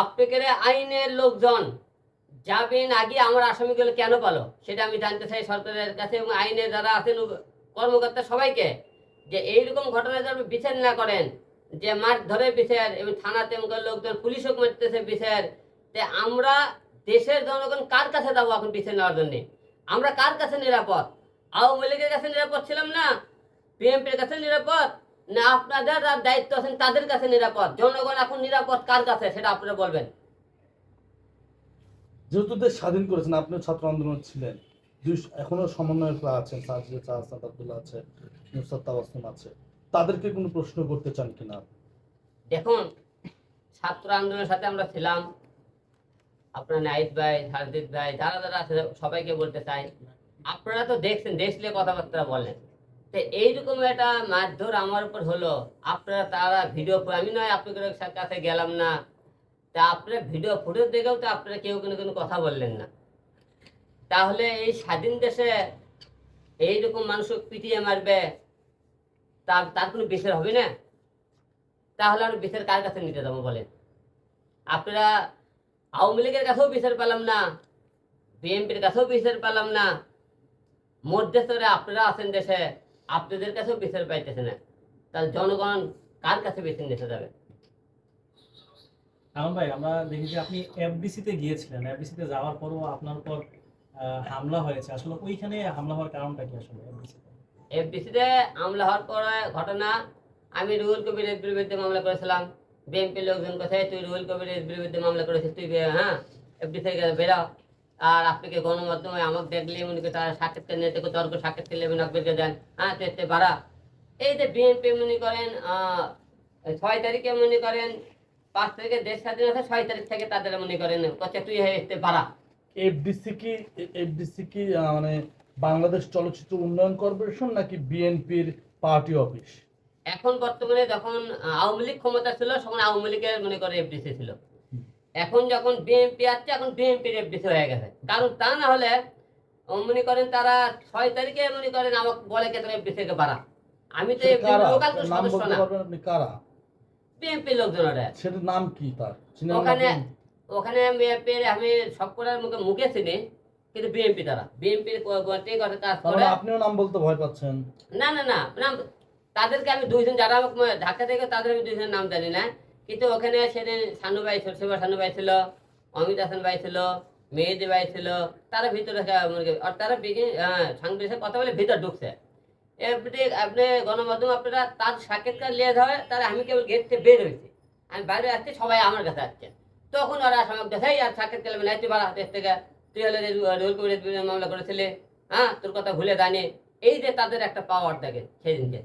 আপনাকে আইনের লোকজন যাবেন আগে আমার আসামিগুলো কেন পালো? সেটা আমি জানতে চাই সরকারের কাছে এবং আইনে যারা আছেন কর্মকর্তা সবাইকে যে এইরকম ঘটনা যেন বিচার না করেন, যে মার ধরে বিচার এবং থানাতে লোকজন পুলিশও মারতেছে বিচার, তে আমরা দেশের জনগণ কার কাছে যাব এখন বিচার নেওয়ার জন্য? আমরা কার কাছে নিরাপদ? আওয়ামী লীগের কাছে নিরাপদ ছিলাম না? বিএনপির কাছে নিরাপদ? না আপনাদের যার দায়িত্ব আছেন তাদের কাছে নিরাপদ। জনগণ এখন নিরাপদ কার কাছে? সেটা আপনারা বলবেন। যেহেতু দেশ স্বাধীন করেছেন আপনিও ছাত্র আন্দোলন ছিলেন। এখনও সমন্বয়করা আছেন সাজিদ আব্দুল্লাহ আছে নুসরাত আছে। তাদেরকে কোনো প্রশ্ন করতে চান কিনা? দেখুন ছাত্র আন্দোলনের সাথে আমরা ছিলাম। আপনার নাইট ভাই সারজিৎ ভাই যারা যারা আছে সবাইকে বলতে চাই। আপনারা তো দেখছেন দেখলে কথাবার্তা বলেন। তো এইরকম একটা মারধর আমার উপর হলো। আপনারা তারা ভিডিও আমি নয় আপনাদের কাছে গেলাম না। তা আপনারা ভিডিও ফুটেজ দেখেও তো আপনারা কেউ কোনো কোনো কথা বললেন না। তাহলে এই স্বাধীন দেশে এইরকম মানুষ পিটিয়ে মারবে, তার তার কোনো বিচার হবে না? তাহলে আমি বিচার কার কাছে নিতে যাব বলেন? আপনারা আওয়ামী লীগের কাছেও বিচার পেলাম না, বিএনপির কাছেও বিচার পেলাম না। মধ্যস্থরে আপনারা আছেন দেশে। আপনাদের কাছেও বিচার পাইতেছে না। তাহলে জনগণ কার কাছে বিচার নিতে যাবে? কারণ ভাই আমরা দেখি যে আপনি এফডিসিতে গিয়েছিলেন। এফডিসিতে যাওয়ার পরও আপনার উপর হামলা হয়েছে। আসলে ওইখানে হামলা হওয়ার কারণটা কি আসলে এফডিসিতে এফডিসিতে হামলা হওয়ার পরে ঘটনা আমি রুহুল কবিরের বিরুদ্ধে মামলা করেছিলাম। বিএনপির লোকজন কোথায়? তুই রুহুল কবিরের বিরুদ্ধে মামলা করেছিস তুই হ্যাঁ এফডি থেকে বেরাও আর আপনাকে গণমাধ্যমে আমাকে দেখলে মনে তারা সাক্ষাৎকার নিয়ে থেকে তর্ক সাক্ষাৎকার নেবেন আকবরকে দেন। হ্যাঁ তো এতে বাড়া। এই যে বিএনপি মনে করেন ছয় তারিখে মনে করেন পাঁচ তারিখে দেশ স্বাধীন আছে ছয় তারিখ থেকে তাদের মনে করেন কচ্ছে তুই এতে বাড়া। এফডিসি কি এফডিসি কি মানে বাংলাদেশ চলচ্চিত্র উন্নয়ন কর্পোরেশন নাকি বিএনপির পার্টি অফিস? এখন বর্তমানে যখন আওয়ামী লীগ ক্ষমতা ছিল তখন আওয়ামী লীগের মনে করে এফডিসি ছিল। এখন যখন বিএনপি আসছে এখন বিএনপির এফডিসি হয়ে গেছে। কারণ তা না হলে মনে করেন তারা ছয় তারিখে মনে করেন আমাকে বলে কে তোরা এফডিসি থেকে বাড়া আমি তো সেটা লোকাল তো সদস্য না। আপনি কারা? বিএনপির লোকজন ওরা সেটার নাম কি তার? ওখানে? ওখানে বিএনপির আমি সব করার মুখে মুখে চিনি কিন্তু বিএনপি তারা। বিএনপির কাজ করে। আপনিও নাম বলতে ভয় পাচ্ছেন। না না না। তাদেরকে আমি দুইজন যারা ঢাকা থেকে তাদের আমি দুইজনের নাম জানি না। কিন্তু ওখানে সেদিন সানু ভাই শিবা সানু ভাই ছিল, অমিত হাসান ভাই ছিল, মেহেদি ভাই ছিল, তারা ভিতরে আর তারা সাংবাদিকের কথা বলে ভিতর ঢুকছে। এমনি আপনি গণমাধ্যম আপনারা তার সাক্ষাৎকার নিয়ে ধরে তারা আমি কেবল গেট থেকে বের হয়েছি। আমি বাইরে আসছি, সবাই আমার কাছে আসছে। তখন ওরা আমাকে দেখে আর সাক্ষাৎকার নেবে না তুই বাড়া, দেশ থেকে তুই হলে রোল করে মামলা করেছিলে হ্যাঁ তোর কথা ভুলে জানি এই যে তাদের একটা পাওয়ার দেখে সেদিনকে।